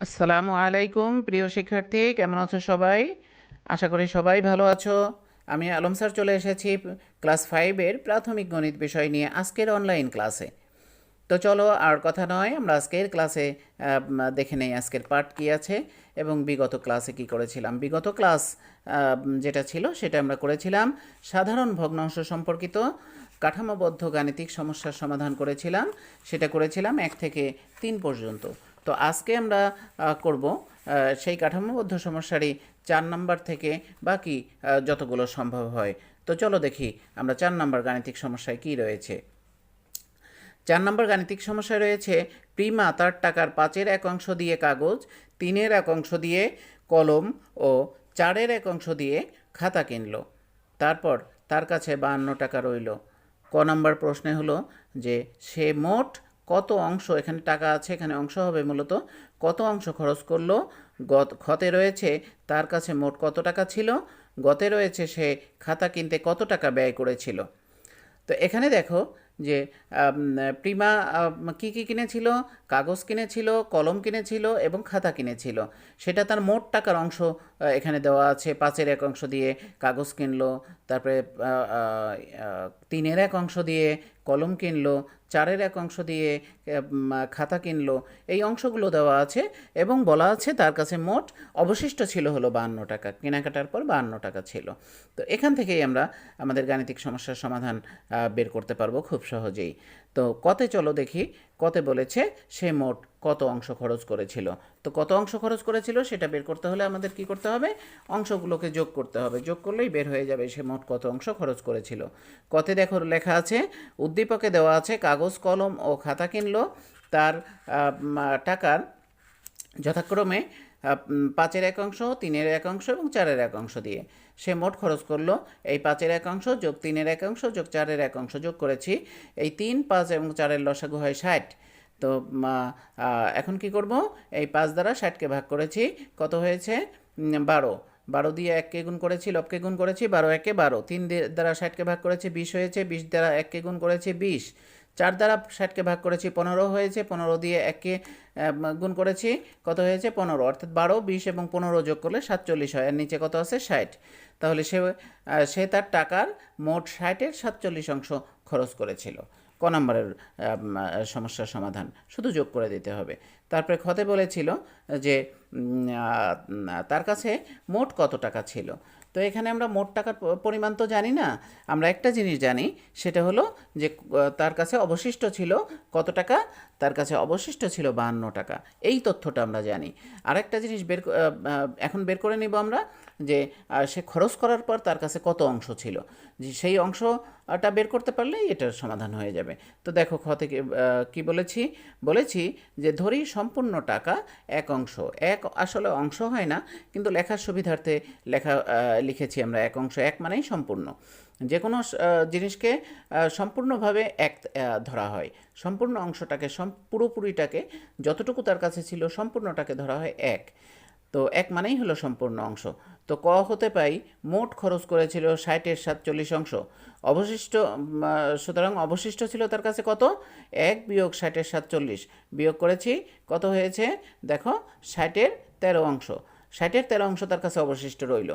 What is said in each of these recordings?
আসসালামু আলাইকুম, প্রিয় শিক্ষার্থী, কেমন আছো সবাই? আশা করি সবাই ভালো আছো। আমি আলম স্যার চলে এসেছি ক্লাস ফাইভের প্রাথমিক গণিত বিষয় নিয়ে আজকের অনলাইন ক্লাসে তো চলো, আর কথা নয়, আমরা আজকের ক্লাসে দেখে নেই আজকের পার্ট কী আছে এবং বিগত ক্লাসে কি করেছিলাম। বিগত ক্লাস যেটা ছিল সেটা আমরা করেছিলাম। সাধারণ ভগ্নাংশ সম্পর্কিত কাঠামোবদ্ধ গাণিতিক সমস্যার সমাধান করেছিলাম। সেটা করেছিলাম এক থেকে তিন পর্যন্ত। তো আজকে আমরা করব সেই কাঠামোবদ্ধ সমস্যারই চার নাম্বার থেকে বাকি যতগুলো সম্ভব হয়। তো চলো দেখি আমরা চার নাম্বার গাণিতিক সমস্যায় কী রয়েছে। চার নম্বর গাণিতিক সমস্যা রয়েছে, প্রিমা তার টাকার পাঁচের এক অংশ দিয়ে কাগজ, তিনের এক অংশ দিয়ে কলম ও চারের এক অংশ দিয়ে খাতা কিনলো। তারপর তার কাছে বাহান্ন টাকা রইল। ক নম্বর প্রশ্নে হলো যে সে মোট কত অংশ, এখানে টাকা আছে, এখানে অংশ হবে মূলত, কত অংশ খরচ করল? গত, ক্ষতে রয়েছে তার কাছে মোট কত টাকা ছিল? গতে রয়েছে সে খাতা কিনতে কত টাকা ব্যয় করেছিল? তো এখানে দেখো যে প্রিমা কি কি কিনেছিল? কাগজ কিনেছিল, কলম কিনেছিল এবং খাতা কিনেছিল। সেটা তার মোট টাকার অংশ এখানে দেওয়া আছে। পাঁচের এক অংশ দিয়ে কাগজ কিনলো, তারপরে তিনের এক অংশ দিয়ে কলম কিনলো চারের এক অংশ দিয়ে খাতা কিনলো। এই অংশগুলো দেওয়া আছে এবং বলা আছে তার কাছে মোট অবশিষ্ট ছিল হলো বাহান্ন টাকা। কেনাকাটার পর বাহান্ন টাকা ছিল। তো এখান থেকেই আমরা আমাদের গাণিতিক সমস্যার সমাধান বের করতে পারব খুব সহজেই। তো কতে চলো দেখি, কতে বলেছে সে মোট কত অংশ খরচ করেছিল। তো কত অংশ খরচ করেছিল সেটা বের করতে হলে আমাদের কি করতে হবে? অংশগুলোকে যোগ করতে হবে। যোগ করলেই বের হয়ে যাবে সে মোট কত অংশ খরচ করেছিল। কতে দেখো লেখা আছে, উদ্দীপকে দেওয়া আছে কাগজ, কলম ও খাতা কিনলো। তার টাকার যথাক্রমে পাঁচের এক অংশ, তিনের এক অংশ এবং চারের এক অংশ দিয়ে সে মোট খরচ করল। এই পাঁচের এক অংশ যোগ তিনের এক অংশ যোগ চারের এক অংশ যোগ করেছি। এই তিন, পাঁচ এবং চারের লসাগু হয় ষাট। তো এখন কি করব? এই পাঁচ দ্বারা ষাটকে ভাগ করেছি। কত হয়েছে? বারো। বারো দিয়ে এককে গুণ করেছি, লবকে গুণ করেছি, বারো একে বারো। তিন দ্বারা ষাটকে ভাগ করেছি, বিশ হয়েছে, বিশ দ্বারা এককে গুণ করেছি, বিশ। চার দ্বারা ষাটকে ভাগ করেছি পনেরো হয়েছে পনেরো দিয়ে আহ, গুণ করেছি কত হয়েছে? পনেরো অর্থাৎ বারো বিশ এবং পনেরো যোগ করলে সাতচল্লিশ হয় আর নিচে কত আছে? ষাট। তাহলে সে সে তার টাকার মোট ষাটের সাতচল্লিশ অংশ খরচ করেছিল। ক নম্বরের সমস্যার সমাধান শুধু যোগ করে দিতে হবে। তারপরে ক্ষতে বলেছিল যে তার কাছে মোট কত টাকা ছিল? তো এখানে আমরা মোট টাকার পরিমাণ তো জানি না। আমরা একটা জিনিস জানি, সেটা হলো যে তার কাছে অবশিষ্ট ছিল কত টাকা? তার কাছে অবশিষ্ট ছিল বাহান্ন টাকা। এই তথ্যটা আমরা জানি। আরেকটা জিনিস বের এখন বের করে নিব আমরা। যে সে খরচ করার পর তার কাছে কত অংশ ছিল? যে, সেই অংশটা বের করতে পারলেই এটার সমাধান হয়ে যাবে। তো দেখো, খ থেকে কি বলেছি? বলেছি যে, ধরি সম্পূর্ণ টাকা এক অংশ। এক আসলে অংশ হয় না, কিন্তু লেখার সুবিধার্থে লেখা লিখেছি আমরা এক অংশ। এক মানেই সম্পূর্ণ। যে কোনো জিনিসকে সম্পূর্ণভাবে এক ধরা হয়। সম্পূর্ণ অংশটাকে পুরোপুরিটাকে যতটুকু তার কাছে ছিল, সম্পূর্ণটাকে ধরা হয় এক। তো এক মানেই হলো সম্পূর্ণ অংশ। তো ক হতে পাই মোট খরচ করেছিল ষাটের সাতচল্লিশ অংশ। অবশিষ্ট সুতরাং অবশিষ্ট ছিল তার কাছে কত? এক বিয়োগ ষাটের সাতচল্লিশ। বিয়োগ করেছি, কত হয়েছে? দেখো, ষাটের তেরো অংশ। ষাটের তেরো অংশ তার কাছে অবশিষ্ট রইল।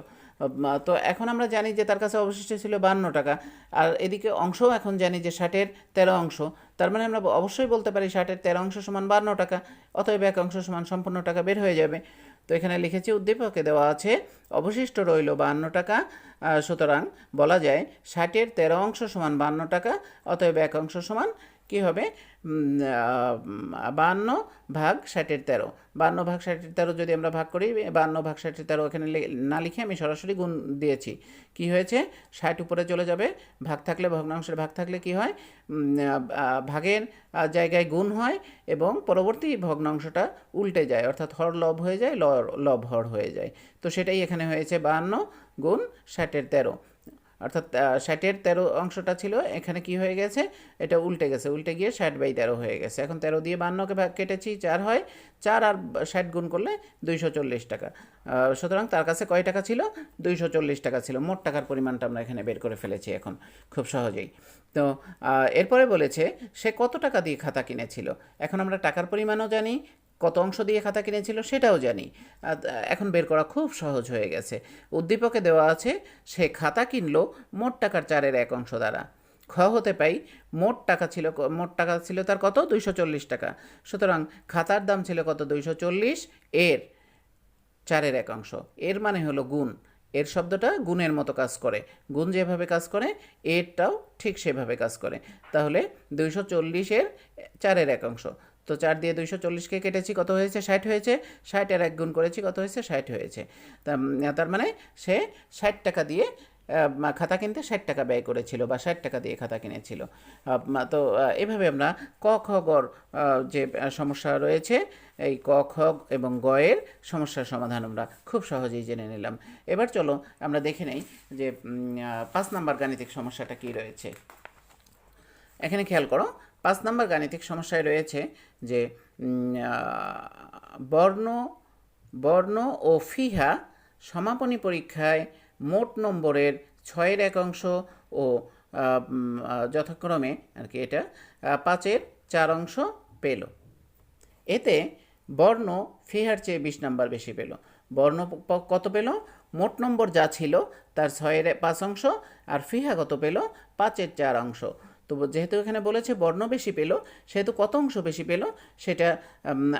তো এখন আমরা জানি যে তার কাছে অবশিষ্ট ছিল বান্ন টাকা। আর এদিকে অংশও এখন জানি যে ষাটের তেরো অংশ। তার মানে আমরা অবশ্যই বলতে পারি ষাটের তেরো অংশ সমান বান্ন টাকা। অতএব এক অংশ সমান সম্পূর্ণ টাকা বের হয়ে যাবে। তো এখানে লিখেছি, উদ্দীপকে দেওয়া আছে, অবশিষ্ট রইল বাহান্ন টাকা। সুতরাং বলা যায়, ষাটের তেরো অংশ সমান বান্ন টাকা, অতএব এক অংশ সমান কি হবে? বান্ন ভাগ ষাটের তেরো। বান্ন ভাগ ষাটের তেরো যদি আমরা ভাগ করি, বান্ন ভাগ ষাটের তেরো এখানে না লিখে আমি সরাসরি গুণ দিয়েছি। কি হয়েছে? ষাট উপরে চলে যাবে। ভাগ থাকলে ভগ্নাংশের ভাগ থাকলে কি হয়? ভাগের জায়গায় গুণ হয় এবং পরবর্তী ভগ্নাংশটা উল্টে যায়, অর্থাৎ হর লব হয়ে যায়, ল- লব হর হয়ে যায়। তো সেটাই এখানে হয়েছে বাহান্ন গুণ ষাটের তেরো। অর্থাৎ ষাটের তেরো অংশটা ছিল, এখানে কি হয়ে গেছে? এটা উল্টে গেছে, উল্টে গিয়ে ষাট বাই তেরো হয়ে গেছে। এখন তেরো দিয়ে বান্নকে ভাগ কেটেছি, চার হয়, চার আর ষাট গুণ করলে দুইশো চল্লিশ টাকা। সুতরাং তার কাছে কয় টাকা ছিল? দুইশো চল্লিশ টাকা ছিল। মোট টাকার পরিমাণটা আমরা এখানে বের করে ফেলেছি এখন, খুব সহজেই। তো এরপরে বলেছে, সে কত টাকা দিয়ে খাতা কিনেছিল? এখন আমরা টাকার পরিমাণও জানি কত অংশ দিয়ে খাতা কিনেছিল সেটাও জানি। এখন বের করা খুব সহজ হয়ে গেছে। উদ্দীপকে দেওয়া আছে, সে খাতা কিনলো মোট টাকার চারের এক অংশ দ্বারা। খ হতে পাই, মোট টাকা ছিল মোট টাকা ছিল তার কত? দুইশো চল্লিশ টাকা। সুতরাং খাতার দাম ছিল কত? দুইশো চল্লিশ, এর চারের এক অংশ। এর মানে হলো গুণ। এর শব্দটা গুণের মতো কাজ করে। গুণ যেভাবে কাজ করে, এরটাও ঠিক সেভাবে কাজ করে। তাহলে দুইশো চল্লিশের চারের এক অংশ। তো চার দিয়ে দুইশো চল্লিশকে কেটেছি, কত হয়েছে? ষাট হয়েছে। ষাটের এক গুণ করেছি, কত হয়েছে? ষাট হয়েছে। তার মানে সে ষাট টাকা দিয়ে খাতা কিনতে ষাট টাকা ব্যয় করেছিল বা ষাট টাকা দিয়ে খাতা কিনেছিল। তো এভাবে আমরা ক, খ গর যে সমস্যা রয়েছে, এই ক, খ, এবং গয়ের সমস্যার সমাধান আমরা খুব সহজেই জেনে নিলাম। এবার চলো আমরা দেখে নেই যে পাঁচ নাম্বার গাণিতিক সমস্যাটা কি রয়েছে। এখানে খেয়াল করো পাঁচ নম্বর গাণিতিক সমস্যায় রয়েছে যে বর্ণ বর্ণ ও ফিহা সমাপনী পরীক্ষায় মোট নম্বরের ছয়ের এক অংশ ও যথাক্রমে আর কি এটা পাঁচের চার অংশ পেল। এতে বর্ণ ফিহার চেয়ে বিশ নম্বর বেশি পেল। বর্ণ কত পেল? মোট নম্বর যা ছিল তার ছয়ের পাঁচ অংশ আর ফিহা কত পেল? পাঁচের চার অংশ। তো যেহেতু এখানে বলেছে বর্ণ বেশি পেল সেহেতু কত অংশ বেশি পেল সেটা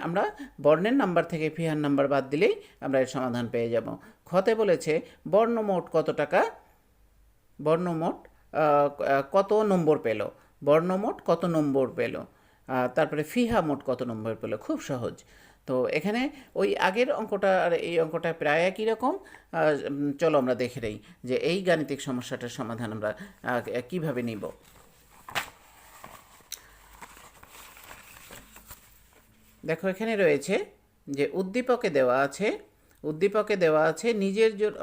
আমরা বর্ণের নাম্বার থেকে ফিহার নাম্বার বাদ দিলেই আমরা এর সমাধান পেয়ে যাব। খতে বলেছে বর্ণ মোট কত টাকা? বর্ণমোট আহ, ক- কত নম্বর পেল? বর্ণমোট কত নম্বর পেল? তারপরে ফিহা মোট কত নম্বর পেল? খুব সহজ। তো এখানে ওই আগের অঙ্কটা আর এই অঙ্কটা প্রায় একই রকম। চলো আমরা দেখে নেই যে এই গাণিতিক সমস্যাটার সমাধান আমরা কীভাবে নিব। এখানে রয়েছে যে উদ্দীপকে দেওয়া আছে, উদ্দীপকে দেওয়া আছে নিজের জন্য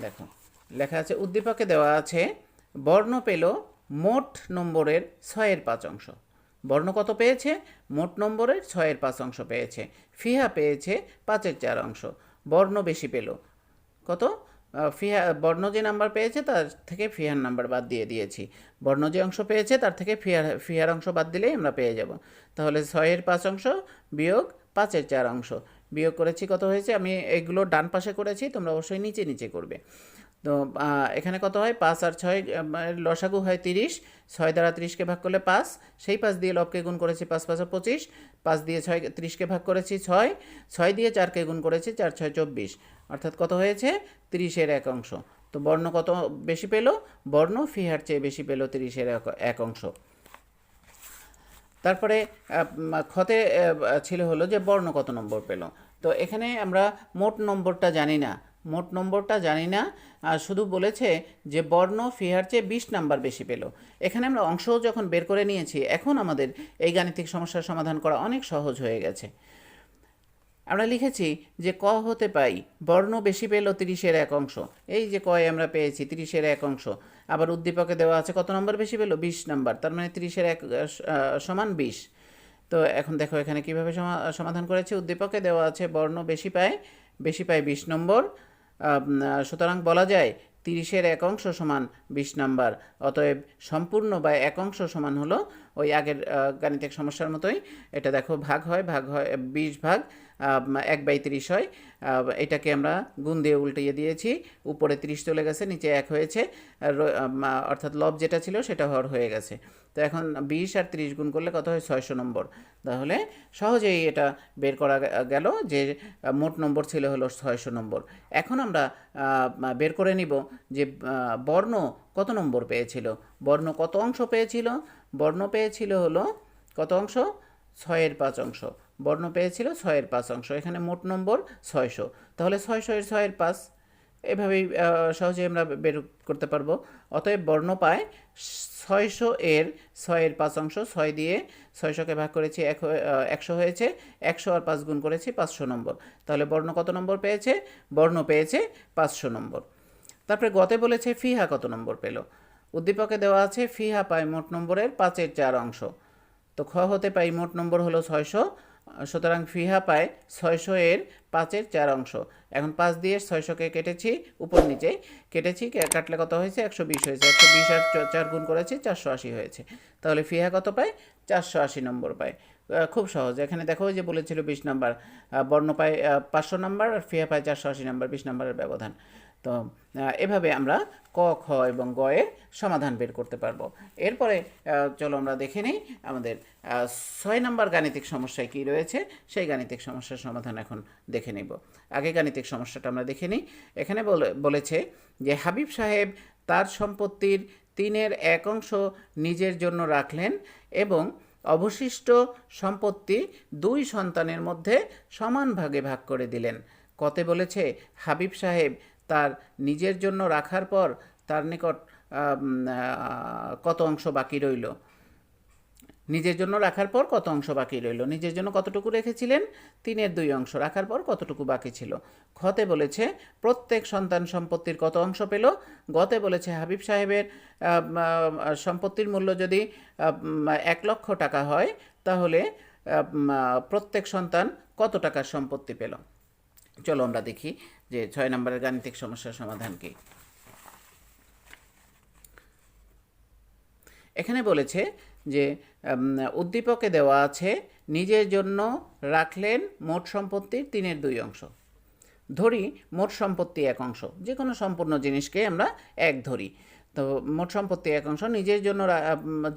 দেখো, লেখা আছে, উদ্দীপকে দেওয়া আছে বর্ণ পেল মোট নম্বরের ছয়ের পাঁচ অংশ। বর্ণ কত পেয়েছে? মোট নম্বরের ছয়ের পাঁচ অংশ পেয়েছে। ফিহা পেয়েছে পাঁচের চার অংশ। বর্ণ বেশি পেল। কত? ফিহা বর্ণ যে নাম্বার পেয়েছে, তার থেকে ফিহার নাম্বার বাদ দিয়ে দিয়েছি। বর্ণ যে অংশ পেয়েছে, তার থেকে ফিহার ফিহার অংশ বাদ দিলেই আমরা পেয়ে যাব। তাহলে ছয়ের পাঁচ অংশ বিয়োগ পাঁচের চার অংশ। বিয়োগ করেছি কত হয়েছে? আমি এগুলো ডান পাশে করেছি, তোমরা অবশ্যই নিচে নিচে করবে। তো এখানে কত হয়? পাঁচ আর ছয় লসাগু হয় তিরিশ, ছয় দ্বারা ত্রিশকে ভাগ করলে পাঁচ, সেই পাঁচ দিয়ে লবকে গুণ করেছি পাঁচ, পাঁচে, পঁচিশ, পাঁচ দিয়ে ছয়, ত্রিশকে ভাগ করেছি ছয় ছয় দিয়ে চারকে গুণ করেছি চার, ছয়, চব্বিশ। অর্থাৎ কত হয়েছে? তিরিশের এক অংশ। তো বর্ণ কত বেশি পেল? বর্ণ ফিহার চেয়ে বেশি পেল তিরিশের এক- অংশ। তারপরে ক্ষতে ছিল হলো যে বর্ণ কত নম্বর পেল। তো এখানে আমরা মোট নম্বরটা জানি না। মোট নম্বরটা জানি না। আর শুধু বলেছে যে বর্ণ ফিহার চেয়ে বিশ নাম্বার বেশি পেল। এখানে আমরা অংশও যখন বের করে নিয়েছি, এখন আমাদের এই গাণিতিক সমস্যার সমাধান করা অনেক সহজ হয়ে গেছে। আমরা লিখেছি যে ক হতে পাই, বর্ণ বেশি পেল তিরিশের এক অংশ। এই যে কয় আমরা পেয়েছি তিরিশের এক অংশ। আবার উদ্দীপকে দেওয়া আছে কত নম্বর বেশি পেল? বিশ নাম্বার। তার মানে তিরিশের এক সমান বিশ। তো এখন দেখো এখানে কীভাবে সমা- সমাধান করেছে উদ্দীপকে। দেওয়া আছে বর্ণ বেশি পায় বেশি পায় বিশ নম্বর। সুতরাং বলা যায় তিরিশের এক অংশ সমান বিশ নাম্বার। অতএব সম্পূর্ণ বা এক অংশ সমান হলো ওই আগের গাণিতিক সমস্যার মতোই। এটা দেখো, ভাগ হয় ভাগ হয়, বিশ ভাগ এক বাই তিরিশ হয়। এটাকে আমরা গুণ দিয়ে উল্টিয়ে দিয়েছি। উপরে তিরিশ চলে গেছে, নিচে এক হয়েছে। অর্থাৎ লব যেটা ছিল সেটা হর হয়ে গেছে। তো এখন বিশ আর তিরিশ গুণ করলে কত হয়? ছয়শো নম্বর। তাহলে সহজেই এটা বের করা গেল যে মোট নম্বর ছিল হলো ছয়শো নম্বর। এখন আমরা বের করে নিব যে বর্ণ কত নম্বর পেয়েছিল? বর্ণ কত অংশ পেয়েছিল? বর্ণ পেয়েছিল হলো কত অংশ? ছয়ের পাঁচ অংশ। বর্ণ পেয়েছিল ছয়ের পাঁচ অংশ। এখানে মোট নম্বর ছয়শো। তাহলে ছয়শো এর ছয়ের পাঁচ, এভাবেই সহজে আমরা বের করতে পারব। অতএব বর্ণ পায় ছয়শো এর ছয়ের পাঁচ অংশ। ছয় দিয়ে ছয়শোকে ভাগ করেছি এক একশো হয়েছে। একশো আর পাঁচ গুণ করেছি পাঁচশো নম্বর। তাহলে বর্ণ কত নম্বর পেয়েছে? বর্ণ পেয়েছে পাঁচশো নম্বর। তারপরে গতে বলেছে ফিহা কত নম্বর পেল? উদ্দীপকে দেওয়া আছে ফিহা পায় মোট নম্বরের পাঁচের চার অংশ। তো খ হতে পাই মোট নম্বর হলো ছয়শো, সুতরাং ফিহা পায় ছয়শো এর পাঁচের চার অংশ। এখন পাঁচ দিয়ে ছয়শোকে কেটেছি, উপর নিচে কেটেছি কাটলে কত হয়েছে? একশো বিশ হয়েছে। একশো বিশ আর চার গুণ করেছি, চারশো আশি হয়েছে। তাহলে ফিহা কত পায়? চারশো আশি নম্বর পায়। খুব সহজ। এখানে দেখো যে বলেছিল বিশ নাম্বার। বর্ণ পায় পাঁচশো নাম্বার আর ফিয়া পায় চারশো আশি নাম্বার, বিশ নাম্বারের ব্যবধান। তো এভাবে আমরা ক, খ এবং গ এর সমাধান বের করতে পারব। এরপরে চলো আমরা দেখে নিই আমাদের ছয় নম্বর গাণিতিক সমস্যায় কী রয়েছে? সেই গাণিতিক সমস্যার সমাধান এখন দেখে নিব। আগে গাণিতিক সমস্যাটা আমরা দেখে নিই। এখানে বলে, বলেছে যে হাবিব সাহেব তার সম্পত্তির তিনের এক অংশ নিজের জন্য রাখলেন এবং অবশিষ্ট সম্পত্তি দুই সন্তানের মধ্যে সমান ভাগে ভাগ করে দিলেন। কতে বলেছে হাবিব সাহেব তার নিজের জন্য রাখার পর তার নিকট কত অংশ বাকি রইল? নিজের জন্য রাখার পর কত অংশ বাকি রইল? নিজের জন্য কতটুকু রেখেছিলেন? তিনের দুই অংশ। রাখার পর কতটুকু বাকি ছিল? খতে বলেছে, প্রত্যেক সন্তান সম্পত্তির কত অংশ পেল? গতে বলেছে, হাবিব সাহেবের সম্পত্তির মূল্য যদি এক লক্ষ টাকা হয়, তাহলে প্রত্যেক সন্তান কত টাকার সম্পত্তি পেল? চলো আমরা দেখি যে ছয় নম্বরের গাণিতিক সমস্যার সমাধান কি? এখানে বলেছে যে উদ্দীপকে দেওয়া আছে নিজের জন্য রাখলেন মোট সম্পত্তির তিনের দুই অংশ। ধরি মোট সম্পত্তি এক অংশ যে কোনো সম্পূর্ণ জিনিসকে আমরা এক ধরি। তো মোট সম্পত্তি এক অংশ নিজের জন্য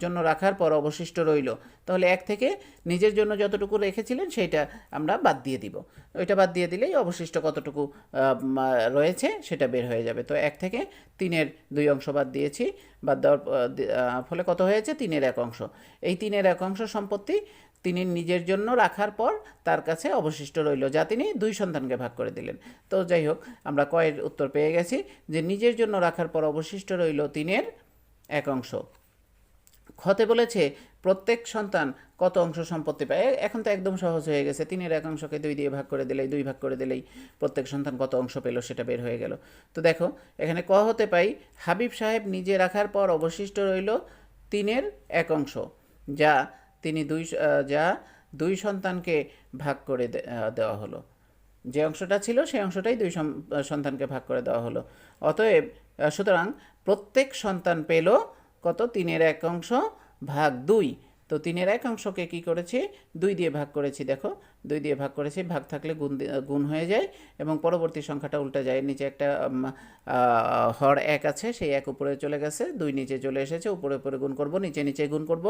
জন্য রাখার পর অবশিষ্ট রইল। তাহলে এক থেকে নিজের জন্য যতটুকু রেখেছিলেন সেইটা আমরা বাদ দিয়ে দিব। ওইটা বাদ দিয়ে দিলেই অবশিষ্ট কতটুকু রয়েছে সেটা বের হয়ে যাবে। তো এক থেকে তিনের দুই অংশ বাদ দিয়েছি। বাদ দেওয়ার ফলে কত হয়েছে? তিনের এক অংশ। এই তিনের এক অংশ সম্পত্তি তিনি নিজের জন্য রাখার পর তার কাছে অবশিষ্ট রইল, যা তিনি দুই সন্তানকে ভাগ করে দিলেন। তো যাই হোক, আমরা কয়ের উত্তর পেয়ে গেছি যে নিজের জন্য রাখার পর অবশিষ্ট রইল তিনের এক অংশ। খতে বলেছে, প্রত্যেক সন্তান কত অংশ সম্পত্তি পায়? এখন তো একদম সহজ হয়ে গেছে। তিনের এক অংশকে দুই দিয়ে ভাগ করে দিলেই, দুই ভাগ করে দিলেই প্রত্যেক সন্তান কত অংশ পেল সেটা বের হয়ে গেল। তো দেখো, এখানে ক হতে পাই, হাবিব সাহেব নিজে রাখার পর অবশিষ্ট রইল তিনের এক অংশ, যা তিনি দুই যা দুই সন্তানকে ভাগ করে দেওয়া হলো। যে অংশটা ছিল সেই অংশটাই দুই সন্তানকে ভাগ করে দেওয়া হলো। অতএব সুতরাং প্রত্যেক সন্তান পেল কত? তিনের এক অংশ ভাগ দুই। তো তিনের এক অংশকে কি করেছি? দুই দিয়ে ভাগ করেছি, দেখো। দুই দিয়ে ভাগ করেছি, ভাগ থাকলে গুণ গুণ হয়ে যায় এবং পরবর্তী সংখ্যাটা উল্টে যায়। নিচে একটা হর এক আছে, সেই এক উপরে চলে গেছে, দুই নিচে চলে এসেছে, উপরে উপরে গুণ করব, নিচে নিচে গুণ করব।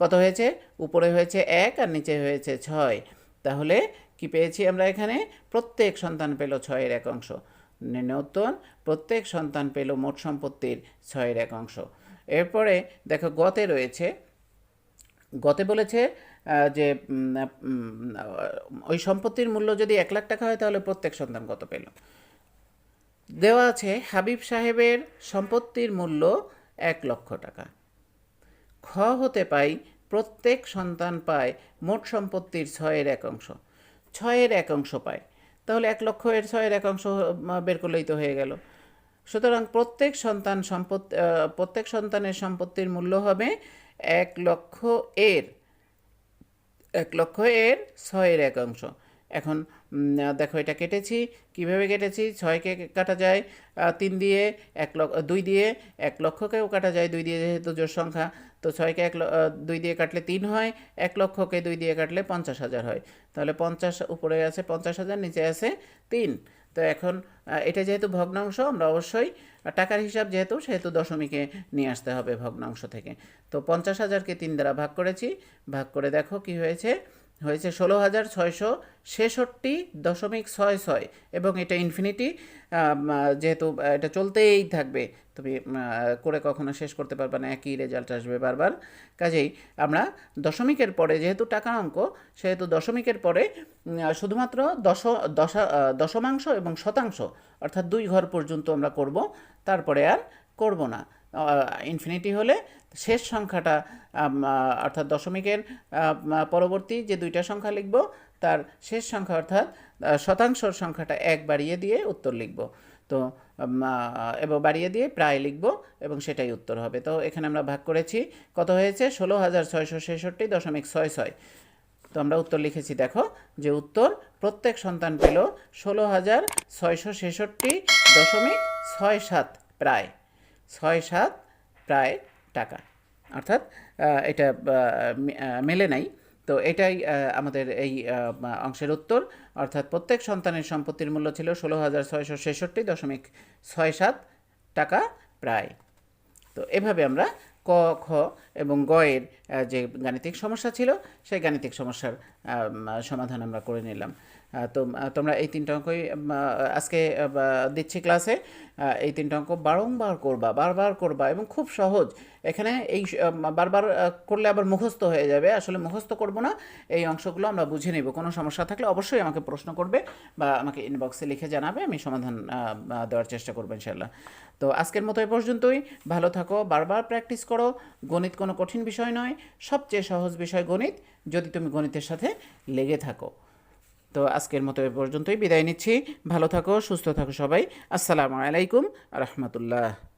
কত হয়েছে? উপরে হয়েছে এক আর নিচে হয়েছে ছয়। তাহলে কি পেয়েছি আমরা এখানে? প্রত্যেক সন্তান পেল ছয়ের এক অংশ। নিম্নোত্তর, প্রত্যেক সন্তান পেল মোট সম্পত্তির ছয়ের এক অংশ। এরপরে দেখো গতে রয়েছে গতে বলেছে যে ওই সম্পত্তির মূল্য যদি এক লাখ টাকা হয়, তাহলে প্রত্যেক সন্তান কত পেল। দেওয়া আছে, হাবিব সাহেবের সম্পত্তির মূল্য এক লক্ষ টাকা। খ হতে পাই, প্রত্যেক সন্তান পায় মোট সম্পত্তির ছয়ের এক অংশ। ছয়ের এক অংশ পায়। তাহলে এক লক্ষ এর ছয়ের এক অংশ বের করলেই তো হয়ে গেল। সুতরাং প্রত্যেক সন্তান সম্পত্তি প্রত্যেক সন্তানের সম্পত্তির মূল্য হবে এক লক্ষ এর, এক লক্ষ এর ছয়ের এক অংশ। এখন দেখো এটা কেটেছি, কীভাবে কেটেছি? ছয়কে কাটা যায় তিন দিয়ে এক লক্ষ, দুই দিয়ে এক লক্ষকেও কাটা যায়, দুই দিয়ে যেহেতু জোর সংখ্যা, তো ছয়কে এক দুই দিয়ে কাটলে তিন হয়, এক লক্ষকে দুই দিয়ে কাটলে পঞ্চাশ হাজার হয়। তাহলে পঞ্চাশ উপরে আছে পঞ্চাশ হাজার, নিচে আছে তিন। তো এখন এটা যেহেতু ভগ্নাংশ, আমরা অবশ্যই টাকার হিসাব যেহেতু, সেহেতু দশমিকে নিয়ে আসতে হবে ভগ্নাংশ থেকে। তো পঞ্চাশ হাজারকে তিন দ্বারা ভাগ করেছি। ভাগ করে দেখো কি হয়েছে। হয়েছে ষোলো হাজার ছয়শো ছেষট্টি দশমিক ছয় ছয় এবং এটা ইনফিনিটি যেহেতু এটা চলতেই থাকবে। তুমি করে কখনো শেষ করতে পারবে না, একই রেজাল্ট আসবে বারবার। কাজেই আমরা দশমিকের পরে যেহেতু টাকার অঙ্ক, সেহেতু দশমিকের পরে শুধুমাত্র দশ, দশা দশমাংশ এবং শতাংশ, অর্থাৎ দুই ঘর পর্যন্ত আমরা করব, তারপরে আর করব না। ইনফিনিটি হলে শেষ সংখ্যাটা অর্থাৎ দশমিকের পরবর্তী যে দুইটা সংখ্যা লিখব, তার শেষ সংখ্যা অর্থাৎ শতাংশর সংখ্যাটা এক বাড়িয়ে দিয়ে উত্তর লিখব। তো এবং বাড়িয়ে দিয়ে প্রায় লিখব এবং সেটাই উত্তর হবে। তো, এখানে আমরা ভাগ করেছি। কত হয়েছে? ষোলো হাজার ছয়শো ছেষট্টি দশমিক ছয় ছয়। তো, আমরা উত্তর লিখেছি, দেখো, যে উত্তর প্রত্যেক সন্তান পেল ষোলো হাজার ছয়শো ছেষট্টি দশমিক ছয় সাত প্রায়। ছয় সাত প্রায় টাকা। অর্থাৎ এটা মেলে নাই। তো এটাই আমাদের এই অংশের উত্তর। অর্থাৎ প্রত্যেক সন্তানের সম্পত্তির মূল্য ছিল ষোলো হাজার ছয়শো ছেষট্টি দশমিক ছয় সাত টাকা প্রায়। তো এভাবে আমরা ক, খ এবং গ এর যে গাণিতিক সমস্যা ছিল, সেই গাণিতিক সমস্যার সমাধান আমরা করে নিলাম। তো তোমরা এই তিনটা অঙ্কই আজকে দিচ্ছি ক্লাসে এই তিনটা অঙ্ক বারংবার করবা, বারবার করবা এবং খুব সহজ। এখানে এই বারবার করলে আবার মুখস্থ হয়ে যাবে। আসলে মুখস্থ করব না, এই অংশগুলো আমরা বুঝে নেব। কোনো সমস্যা থাকলে অবশ্যই আমাকে প্রশ্ন করবে বা আমাকে ইনবক্সে লিখে জানাবে, আমি সমাধান দেওয়ার চেষ্টা করব ইনশাল্লাহ তো আজকের মতো এ পর্যন্তই। ভালো থাকো, বারবার প্র্যাকটিস করো। গণিত কোনো কঠিন বিষয় নয়। সবচেয়ে সহজ বিষয় গণিত। যদি তুমি গণিতের সাথে লেগে থাকো। তো আজকের মতো এ পর্যন্তই। বিদায় নিচ্ছি। ভালো থাকো, সুস্থ থাকো সবাই। আসসালামু আলাইকুম রহমতুল্লাহ।